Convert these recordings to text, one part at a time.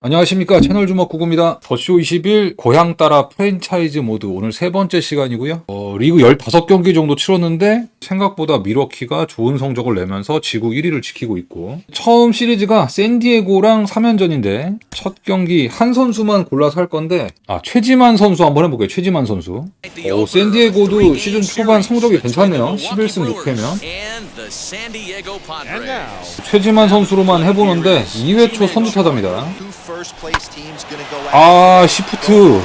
안녕하십니까. 채널 주먹 구구입니다. 더쇼 21 고향 따라 프랜차이즈 모드. 오늘 세 번째 시간이고요. 어, 리그 15경기 정도 치렀는데 생각보다 미러키가 좋은 성적을 내면서 지구 1위를 지키고 있고 처음 시리즈가 샌디에고랑 3연전인데 첫 경기 한 선수만 골라서 할 건데 아 최지만 선수 한번 해볼게요. 최지만 선수. 오, 샌디에고도 시즌 초반 성적이 괜찮네요. 11승 6패면. 최지만 선수로만 해보는데 2회 초 선두 타자입니다 아, 시프트.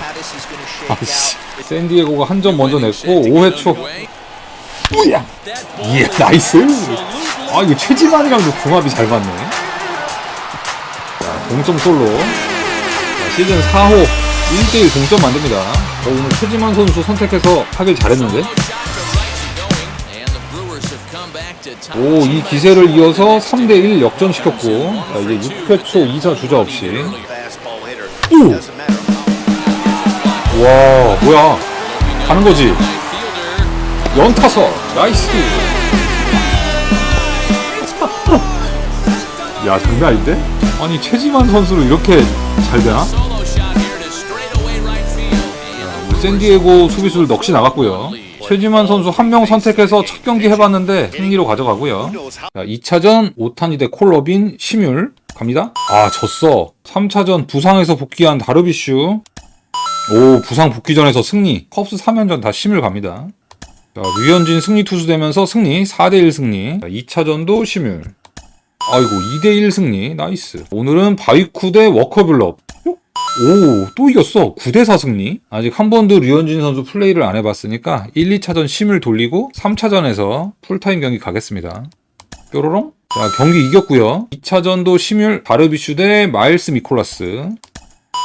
아씨, 샌디에고가 한 점 먼저 냈고 5회 초. 우야. 예, 나이스. 아, 이거 최지만이랑도 궁합이 잘 맞네. 자, 동점 솔로. 자, 시즌 4호 1대1 동점 만듭니다. 어, 오늘 최지만 선수 선택해서 하길 잘했는데. 오, 이 기세를 이어서 3대1 역전시켰고, 자, 이제 6회 초 2사 주자 없이. 와, 뭐야. 가는 거지. 연타석. 나이스. 야, 장난 아닌데? 아니, 최지만 선수로 이렇게 잘 되나? 뭐 샌디에고 수비수를 넋이 나갔고요. 최지만 선수 한 명 선택해서 첫 경기 해봤는데 승리로 가져가고요. 자, 2차전 오타니 대 콜러빈 심율 갑니다. 아 졌어. 3차전 부상에서 복귀한 다르비슈. 오 부상 복귀전에서 승리. 컵스 3연전 다 심율 갑니다. 자, 류현진 승리 투수 되면서 승리 4대1 승리. 자, 2차전도 심율. 아이고 2대1 승리 나이스. 오늘은 바이쿠 대 워커블럽. 오, 또 이겼어. 9대4 승리. 아직 한 번도 류현진 선수 플레이를 안 해봤으니까 1, 2차전 심을 돌리고 3차전에서 풀타임 경기 가겠습니다. 뾰로롱? 자, 경기 이겼고요 2차전도 심율 바르비슈 대 마일스 미콜라스.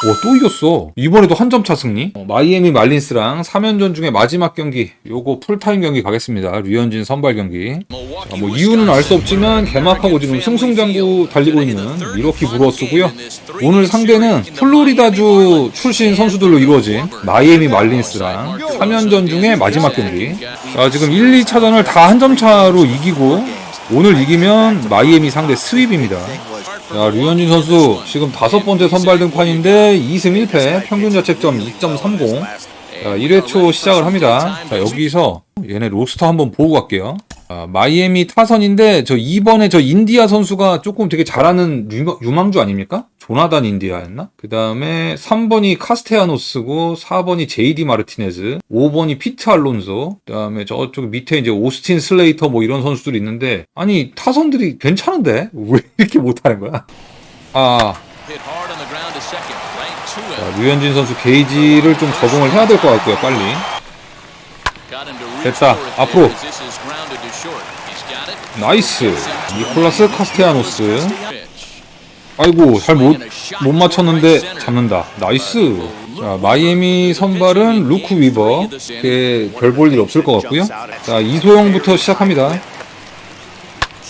오, 또 이겼어. 이번에도 한 점 차 승리. 어, 마이애미 말린스랑 3연전 중에 마지막 경기. 요거 풀타임 경기 가겠습니다. 류현진 선발 경기. 자, 뭐 이유는 알 수 없지만 개막하고 지금 승승장구 달리고 있는 미러키 브루어스고요. 오늘 상대는 플로리다주 출신 선수들로 이루어진 마이애미 말린스랑 3연전 중에 마지막 경기. 자, 지금 1, 2차전을 다 한 점 차로 이기고 오늘 이기면 마이애미 상대 스윕입니다. 자, 류현진 선수 지금 다섯 번째 선발 등판인데 2승 1패, 평균 자책점 2.30. 자, 1회 초 시작을 합니다. 자, 여기서 얘네 로스터 한번 보고 갈게요. 아, 마이애미 타선인데 저 2번에 저 인디아 선수가 조금 되게 잘하는 유망, 유망 주 아닙니까? 조나단 인디아였나? 그 다음에 3번이 카스테아노스고 4번이 제이디 마르티네즈 5번이 피트 알론소 그 다음에 저쪽 밑에 이제 오스틴 슬레이터 뭐 이런 선수들이 있는데 아니 타선들이 괜찮은데 왜 이렇게 못하는 거야? 아 자, 류현진 선수 게이지를 좀 적응을 해야 될 것 같고요 빨리 됐다. 앞으로. 나이스. 니콜라스 카스테아노스. 아이고 잘 못 못 맞췄는데 잡는다. 나이스. 자 마이애미 선발은 루크 위버. 별볼 일 없을 것 같고요. 자 이소영부터 시작합니다.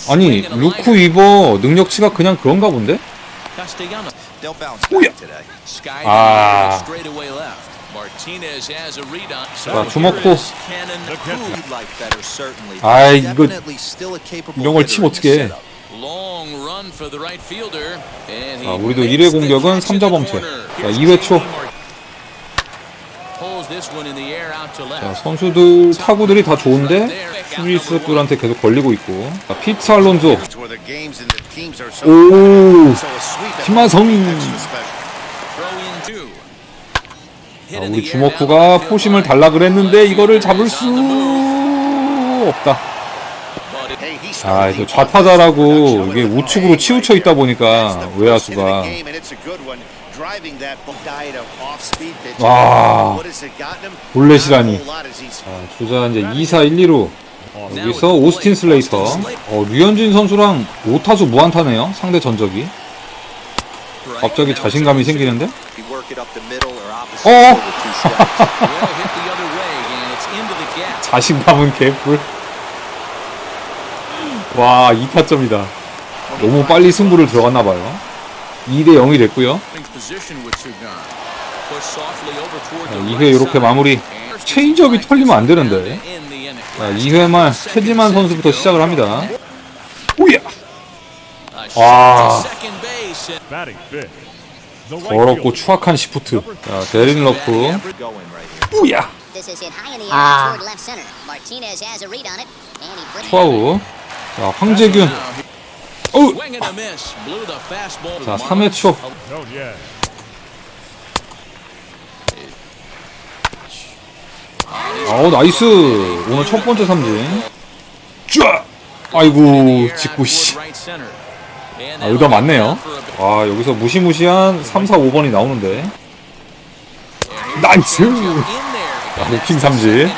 아니 루크 위버 능력치가 그냥 그런가 본데? 오야. 아. 아. 자, 주먹도. 아 이거 이런 걸 치면 어떡해. 자 자, 우리도 1회 공격은 삼자 범퇴. 자, 2회 초. 자, 선수들 타구들이 다 좋은데 수비수들한테 계속 걸리고 있고. 자, 피트 알론소. 오! 김하성 자, 우리 주먹구가 포심을 달라 그랬는데 이거를 잡을 수 없다. 아 이거 좌타자라고 이게 우측으로 치우쳐 있다 보니까 외야수가. 와, 볼넷이라니. 자, 주자 이제 2사 1, 2로. 여기서 오스틴 슬레이터. 어, 류현진 선수랑 5타수 무안타네요 상대 전적이 갑자기 자신감이 생기는데? 어. 자신감은 개뿔. 와 2타점이다. 너무 빨리 승부를 들어갔나봐요. 2대 0이 됐고요. 자, 2회 이렇게 마무리. 체인지업이 털리면 안 되는데. 자, 2회 말 최지만 선수부터 시작을 합니다. 오야 와. 더럽고 추악한 시프트. 자, 데린 러프. Ah. he brings 투아우. 자, 황재균. 어우! 자, the 3회 초. Oh. 어, 나이스. 오늘 첫 번째 삼진. 쫙! 아이고, 직구, 씨. 아, 의도 많네요. 아, 여기서 무시무시한 3, 4, 5번이 나오는데. 나이스! 자, 루킹 삼진.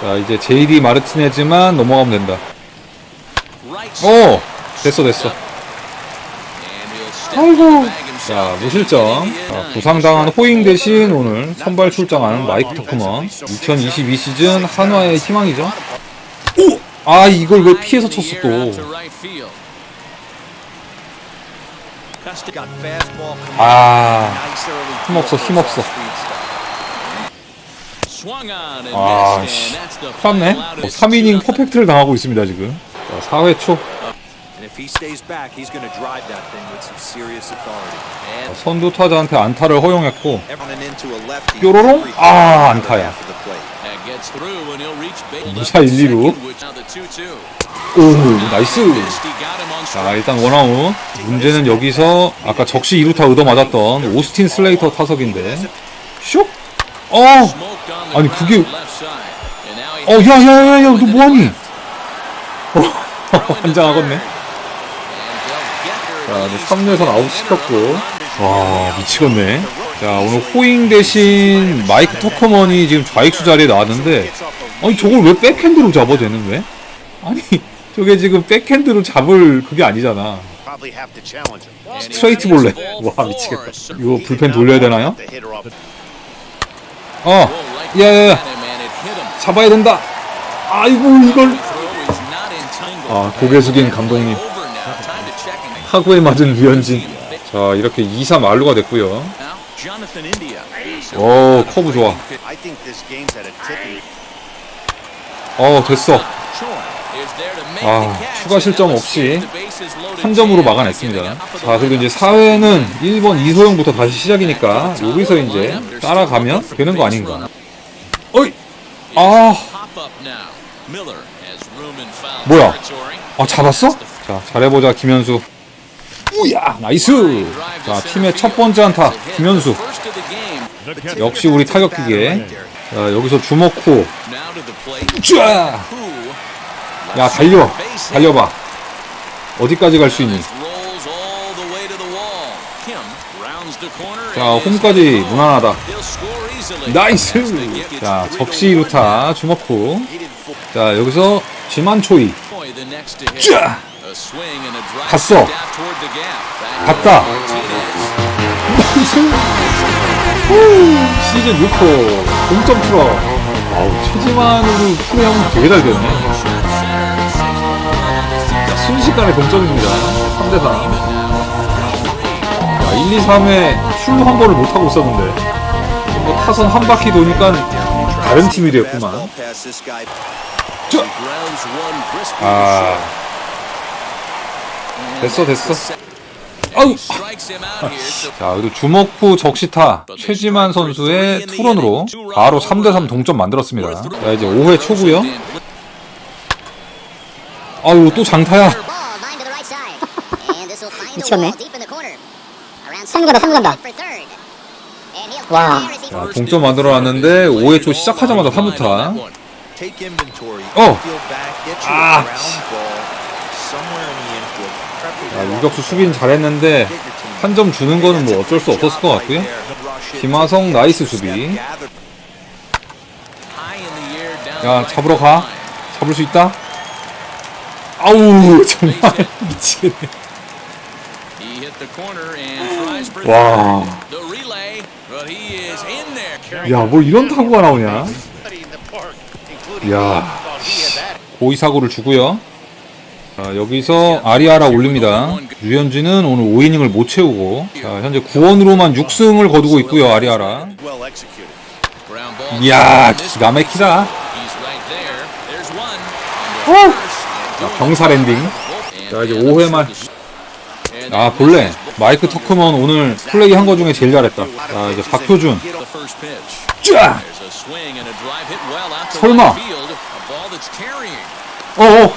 자, 이제 JD 마르티네즈만 넘어가면 된다. 오! 됐어, 됐어. 아이고. 자, 무실점. 자, 부상당한 호잉 대신 오늘 선발 출장하는 마이크 터크먼. 2022 시즌 한화의 희망이죠. 오! 아, 이걸 왜 피해서 쳤어 또. 아, 힘없어, 힘없어. 아, 씨. 큰일났네. 3이닝 퍼펙트를 당하고 있습니다, 지금. 자, 4회 초. Authority. 선두 타자한테 안타를 허용했고. 뾰로롱? 아, 안타야. 무사 1, 2루. 오, 나이스. 자, 일단 원아웃. 문제는 여기서 아까 적시 2루타 얻어 맞았던 오스틴 슬레이터 타석인데. 슉! 어! 아니, 그게- 어, 야, 야, 야, 야, 너 뭐하니? 환장하겠네. 자, 3루에선 아웃 시켰고. 와, 미치겠네. 자, 오늘 호잉 대신 마이크 터커먼이 지금 좌익수 자리에 나왔는데, 아니, 저걸 왜 백핸드로 잡아, 쟤는 왜? 아니, 저게 지금 백핸드로 잡을 그게 아니잖아. 스트레이트 볼래. 와, 미치겠다. 이거 불펜 돌려야 되나요? 어, 야, 야, 야. 잡아야 된다. 아이고, 이걸. 아, 고개 숙인 감독님. 타구에 맞은 류현진. 자, 이렇게 2-3 말루가 됐고요. 오, 커브 좋아. 어, 됐어. 아, 추가 실점 없이 한 점으로 막아냈습니다. 자, 그리고 이제 4회는 1번 이소영부터 다시 시작이니까 여기서 이제 따라가면 되는 거 아닌가. 어이! 아, 뭐야? 아, 잡았어? 자, 잘해보자, 김현수. 우야, 나이스! 자, 팀의 첫 번째 안타, 김현수. 역시 우리 타격기계. 자, 여기서 주먹코. 쫙! 야, 달려. 달려봐. 어디까지 갈 수 있니? 자, 홈까지 무난하다. 나이스! 자, 적시 루타, 주먹코. 자, 여기서 지만초이. 쫙! 갔어. 갔다. 시즌 6호 동점 풀어. 아우, 최지만으로 플레이하면 되게 잘 되네. 자, 순식간에 동점입니다. 3대3. 자, 1, 2, 3에 출루 한 번을 못 하고 있었는데. 뭐 타선 한 바퀴 도니까 다른 팀이 guy. 아, 됐어, 됐어. 아우! 자, 그리고 주먹후 적시타 최지만 선수의 투런으로 바로 3대3 동점 만들었습니다. 자, 이제 5회 초고요. 아유, 또 장타야. 미쳤네. wall deep in the corner. Around 삼루 간다, 삼루 간다. 와. 자, 동점 만들어 놨는데 5회 초 시작하자마자 3루타. Take inventory. 자, Preferably 유격수 수비는 잘했는데. 한 점 주는 거는 뭐 어쩔 수 없었을 것 같고요. 김하성 나이스 수비. 야, 잡으러 가. 잡을 수 있다. 아우, 정말 미치겠네. 와. 야, 뭐 이런 타구가 나오냐? 야. 고의 사고를 주고요. 자, 여기서 아리아라 올립니다. 류현진은 오늘 5이닝을 못 채우고 자, 현재 9원으로만 6승을 거두고 있고요. 아리아라. 이야, 기가 막히다. 자, 병사 랜딩. 자, 이제 5회 말. 아, 볼래. 마이크 터크먼 오늘 플레이 한 거 중에 제일 잘했다. 자, 이제 박효준. 쫙! 설마. 어어!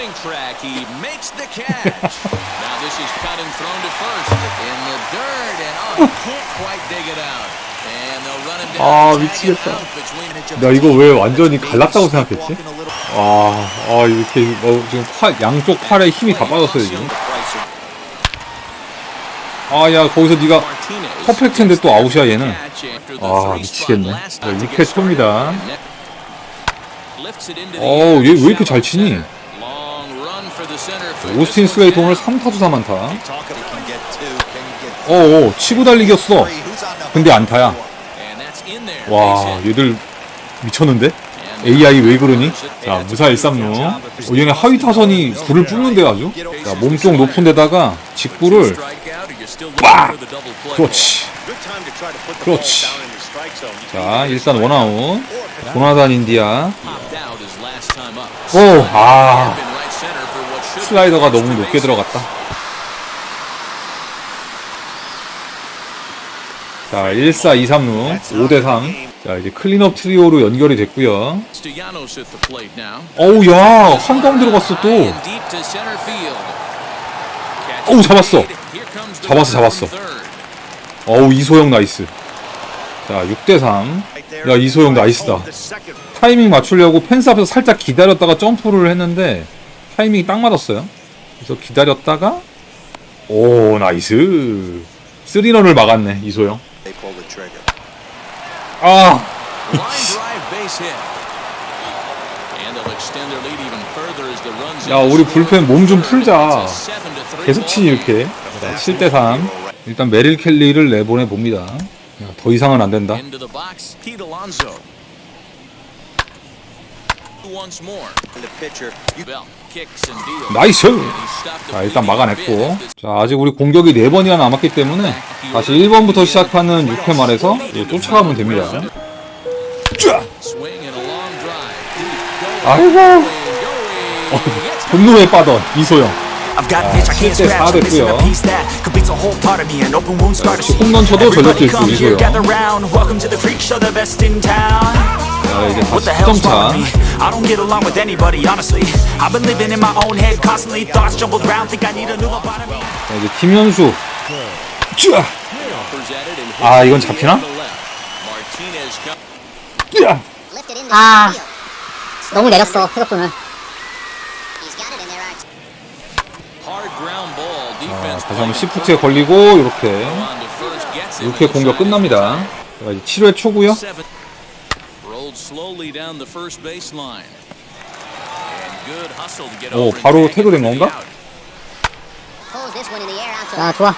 Warning track, he makes the catch. now this is cut and thrown to first in the dirt, and oh, he can't quite dig it out. And they'll run him down. 아, 미치겠다. 나 이거 왜 완전히 갈랐다고 생각했지? 아, 아 이렇게 뭐 지금 팔 양쪽 팔에 힘이 다 빠졌어요 지금. 아, 야 거기서 네가 퍼펙트인데 또 아웃이야 얘는. 아 미치겠네. 자, time to 6회 get 초입니다. 어우 얘 왜 이렇게 잘 치니? center. Long run for the center field. 오스틴 슬레이터 오늘 one's 3타수 4만타. Talk if you can get two, can you get 어어 치고 the 근데 안타야. 와. 얘들 미쳤는데? AI 왜 그러니? 자 무사 136. 어, 얘네 하위 타선이 불을 뿜는데 아주. 자 몸쪽 높은 데다가 직구를 빡! 그렇지. 그렇지. 자 일단 원아웃. 조나단 인디아. Popped out his last time up. 오, 아. 슬라이더가 너무 높게. 들어갔다. 자, 1, 4, 2, 3루 5대 3. 자, 이제 클린업 트리오로 연결이 됐고요. 어우, 야, 한방 들어갔어 또. 어우, 잡았어. 잡았어, 잡았어. 어우, 이소영 나이스. 자, 6대 3. right there. 야, 이소영 나이스다. 타이밍 맞추려고 펜스 앞에서 살짝 기다렸다가 점프를 했는데 타이밍이 딱 맞았어요. 그래서 기다렸다가 오, 나이스. 3런을 막았네, 이소영. 아, 야, 우리. 불펜 몸좀 Third, 풀자. 계속 치니. 이렇게. 자, 7대 3. 일단 메릴 켈리를 내보내 봅니다. 야, 더 이상은 안 된다. 나이스. 자, 일단 막아냈고. 자, 아직 우리 공격이 4번이나 남았기 때문에 다시 1번부터 시작하는 6회 말에서 쫓아가면 됩니다. 쫙! 아이고. 분노에 빠던 이소영. Can't 7대 4 scratch. I'm missing 됐고요. 역시. 홈런 쳐도 전력 here, 이소영. 자, 이제 What the 다시 hell's 10점 wrong 차. with me? I don't get along with anybody, honestly. I've been living in my own head constantly. Thoughts jumbled round, think I need a new lobotomy. 자, 이제 김현수. hits 아, 이건 잡히나? into 아. 너무 내렸어 태극분을 Defense 다시 한번 시프트에. 걸리고 이렇게 이렇게 공격. 끝납니다. 자, 이제 7회 초고요. Rolled slowly down the first baseline. And good hustle to get 오, over and 바로 tag it 태그된 for the 건가? out. Pulls this one in the air out to 자 좋아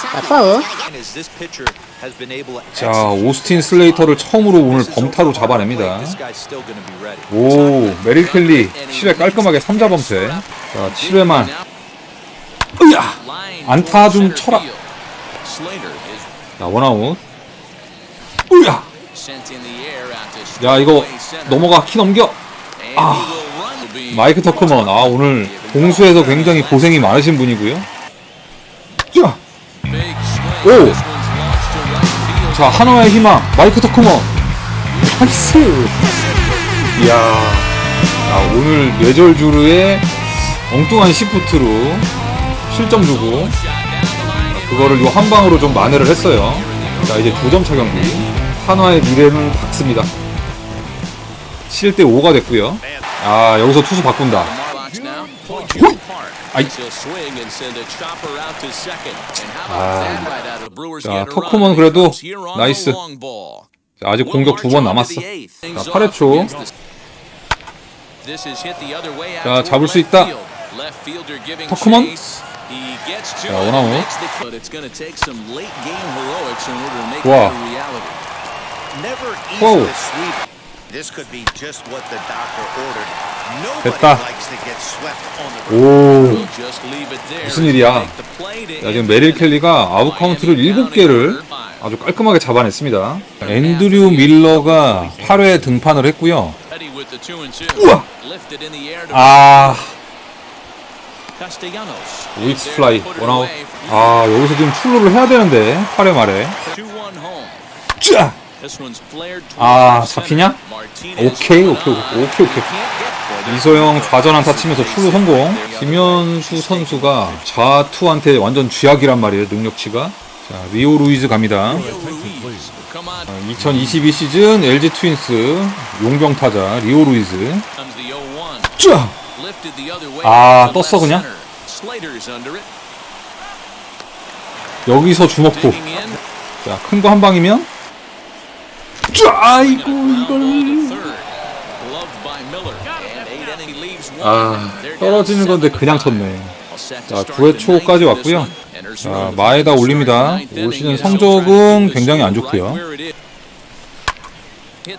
Tuckman. 투아웃. He's gotta get- And as this pitcher has been able to 자, 오스틴 슬레이터를 처음으로 오늘 범타로 잡아냅니다. This guy's still going to be ready. 오, 메릴 켈리 7회 깔끔하게 3자 범퇴. 자, 7회만. 으야! Line 안타 towards 좀 center 쳐라. field. Slater is 자, 원아웃. 으야! 야, 이거. 넘어가 키 넘겨. Be 마이크 터크먼. 아, 오늘 공수에서 굉장히 고생이 많으신 분이고요. swing. 오. 자, 한화의 희망. 마이크 터크먼. 나이스! 이야. 자, 오늘 뇌절주르의 엉뚱한 시프트로 실점 주고. 그거를 요 한 방으로 좀 만회를 했어요. 자, 이제 두 점 차 경기. 한화의 미래는 밝습니다. 7대 5가 됐고요. 아, 여기서 투수 바꾼다. 아이. 아. 자. 터크먼 그래도 나이스. 자, 아직 공격 두 번 남았어. 자, Things 8회 off 초. 자, 잡을 수 있다. to 자, 원아웃. 좋아. 됐다. likes to get swept on the 오. We'll just leave it there 무슨 일이야. 자, 지금 메릴. 켈리가 아웃 카운트를 Miami down 7개를 in order five. 아주 깔끔하게 잡아냈습니다. 앤드류 밀러가 8회 등판을 했고요. 우와. 아. 우익스 플라이 원아웃 아 여기서 지금 출루를 해야 되는데 8회 말에 2-1 home. 쫙! 아, 잡히냐? 오케이 오케이. 오케이 오케이 이소영 좌전 안타 치면서 출루 성공 김현수 선수가 좌투한테 완전 쥐약이란 말이에요 능력치가 자 리오 루이즈 갑니다 Ruiz. Come on. 2022 시즌 LG 트윈스 용병 타자 리오 루이즈 Comes the 0-1. 쫙! 아, 떴어, 그냥? 여기서 in. 자큰 거 한 방이면 쫙! 아이고 이걸. 아 떨어지는 건데 그냥. 쳤네 자 to start 9회 the 초까지 왔고요 자 마에다 올립니다 올 시즌. 성적은 굉장히 안 좋고요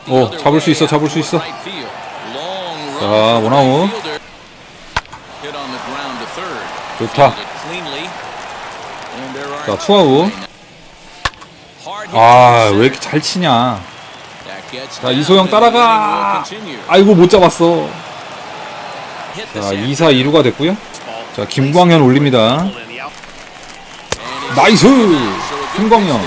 오, 잡을 수 있어, 잡을 수 있어. 자, 원아웃. 좋다 자 투아웃 hard hit 아 to 왜 이렇게 잘 치냐 자 이소영 따라가. 아이고 못 잡았어 자 center. 2사 2루가 됐고요 자 김광현 올립니다 나이스 김광현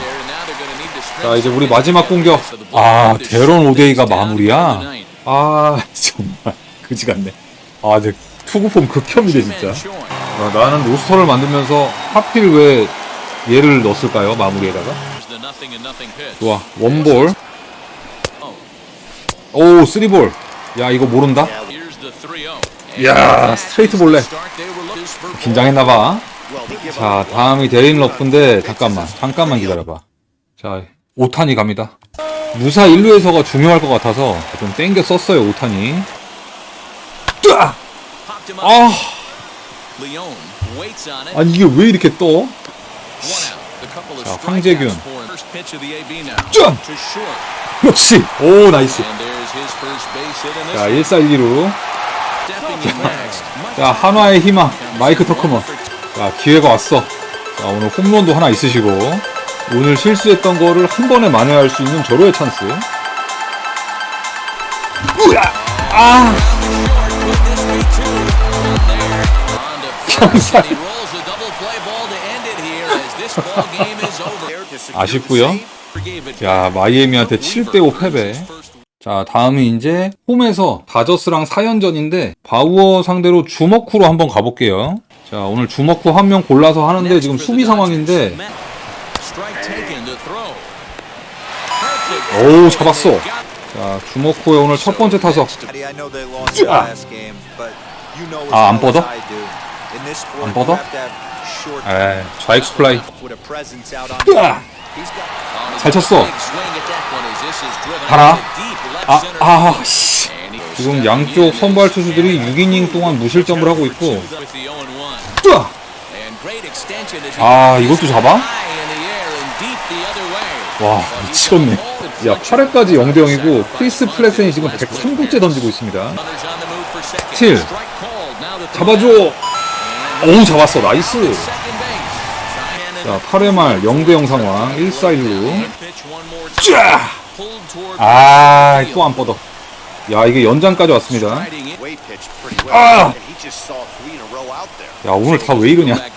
자 이제 우리 마지막 공격. 아 short 오데이가 마무리야. 아 정말 그지 같네 아 이제 투구폼 극혐이네 진짜. 아, 나는 로스터를 만들면서 하필 왜 얘를 넣었을까요 마무리에다가. 좋아 원볼 Oh, 오 쓰리볼 야 이거 모른다 here's the 3-0. 야 스트레이트 볼래. 긴장했나봐 자 다음이 데린 러프인데 잠깐만 잠깐만 기다려봐 자 오탄이 갑니다 무사 1루에서가 중요할 것 같아서 좀 땡겨 썼어요 오탄이 뜨아! Popped him up. 아. 아니 이게 왜 이렇게 떠 자, 황재균. for 역시 오 나이스 자 one. 1사 1, 2루 Stepping in next. 자 한화의 희망 마이크 터크먼 자 기회가 왔어 자 오늘 홈런도 하나 있으시고 오늘 실수했던 거를 한 번에 만회할 수 있는 절호의 찬스 우야! 아 over. 아쉽고요 야 마이애미한테 7대5 패배 자 다음은 이제 홈에서 다저스랑 4연전인데 바우어 상대로 주먹쿠로 한번 가볼게요 자 오늘 주먹쿠 한 명 골라서 하는데 지금 수비 상황인데. 오 잡았어 자 주먹쿠의 오늘 첫 번째 타석 아. 아, 안 뻗어? 안 뻗어? 에 좌익수 플라이 with a presence out on 으아! 잘 쳤어 가라. 아. 아, 씨. 지금 양쪽 선발 투수들이 6이닝 동안 무실점을 하고 있고 with the 0-1. 뜨아! And great extension as he 아, 이것도 잡아? 와 미치겠네 야 8회까지 0대 0이고 크리스 플레센이 지금 103구째 던지고 있습니다 Runners on the move for second. 칠. Strike called. Now the throw 잡아줘 back. 오 잡았어 나이스. 자 8회 말 0대 0 상황 1사 1루 Pitch one more time. 쫙! Pulled toward 아또 안 뻗어 야 이게 연장까지 왔습니다. Ah! There. 야 오늘 다 왜 이러냐! Only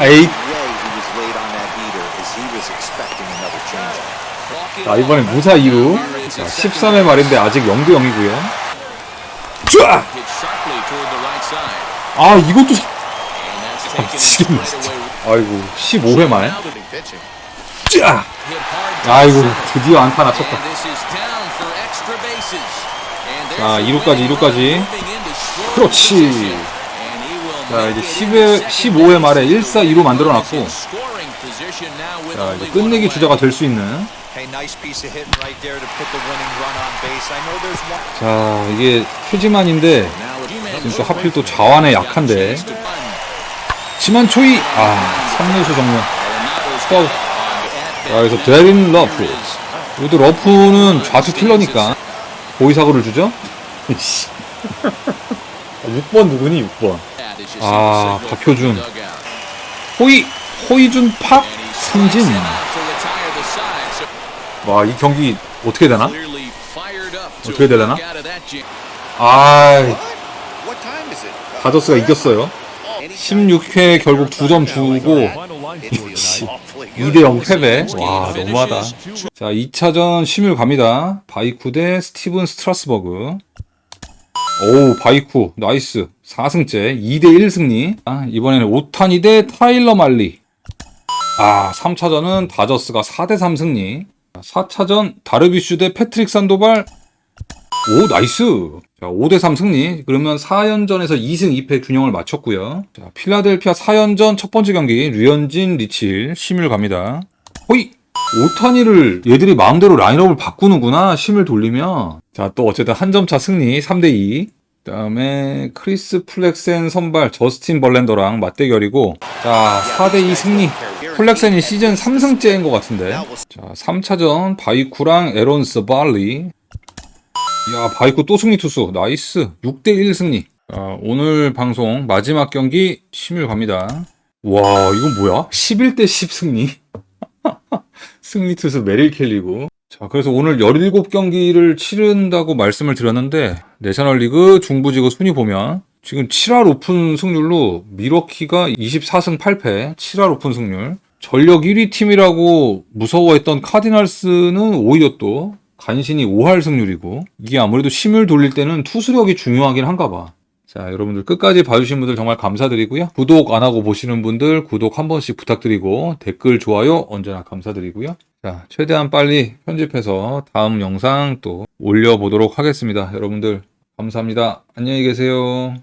에이. 자 이번에 무사 2루 자 13회 말인데 아직 0대 0이고요 쫙! Hit sharply toward the right side. 아 이것도 미치겠네 진짜. 아이고 15회 말 Now the Big pitching. 쫙! 아이고. 드디어 안타 하나 쳤다 And this is down for extra bases. And there's 자, a 2루까지, winning 2루까지. run moving into scoring 그렇지. 자 이제 it 10회 into 15회 second 말에 base. 1사 2루 만들어 놨고 Scoring position now with 자 이제 끝내기. 주자가 될 수 있는. 자 이게 it's 지금 또 하필 또 자완에 약한데. 지만 초이. 아 3루수 정면. 스파우 자 여기서 자 데린 러프. 여기도 러프는 좌투 킬러니까. 보이사고를 주죠? 6번 누구니 6번? 아, 박효준. 호이 호이준 팍 삼진. 와 이 경기 어떻게 되나? 어떻게 되려나? 아 it? 다저스가 이겼어요. 16회 결국 두 점 주고 Final line score 씨, tonight. 2대 0 패배. 와, 너무하다. 자, 2차전 심율 갑니다. 바이쿠 대 스티븐 스트라스버그. 오, 바이쿠. 나이스. 4승째. 2대 1 승리. 아, 이번에는 오타니 대 타일러 말리. 아, 3차전은 다저스가 4대 3 승리. 4차전 다르비슈 대 패트릭 산도발. 오, 나이스. 자, 5대 3 승리. 그러면 4연전에서 2승 2패 균형을 맞췄고요. 자, 필라델피아 4연전 첫 번째 경기 류현진, 리칠, 심율 갑니다. 호이! 오타니를 얘들이 마음대로 라인업을 바꾸는구나. 심을 돌리면. 자, 또 어쨌든 한 점 차 승리 3대 2. 그다음에 크리스 플렉센 선발 저스틴 벌렌더랑 맞대결이고 자 4대2 승리 플렉센이 시즌 3승째인 것 같은데 자 3차전 바이쿠랑 에론스 발리 야 바이쿠 또 승리 투수. 나이스. 6대1 승리. 자, 오늘 방송 마지막 경기 심율 갑니다. 와 이건 뭐야? 11대 10 승리. 승리 투수 메릴 켈리고. 자, 그래서 오늘 17경기를 치른다고 말씀을 드렸는데, 내셔널리그 중부지구 순위 보면, 지금 7할 오픈 승률로 미러키가 24승 8패, 7할 오픈 승률. 전력 1위 팀이라고 무서워했던 카디널스는 오히려 또 간신히 5할 승률이고, 이게 아무래도 심을 돌릴 때는 투수력이 중요하긴 한가 봐. 자, 여러분들 끝까지 봐주신 분들 정말 감사드리고요. 구독 안 하고 보시는 분들 구독 한 번씩 부탁드리고, 댓글, 좋아요 언제나 감사드리고요. 자, 최대한 빨리 편집해서 다음 영상 또 올려보도록 하겠습니다. 여러분들, 감사합니다. 안녕히 계세요.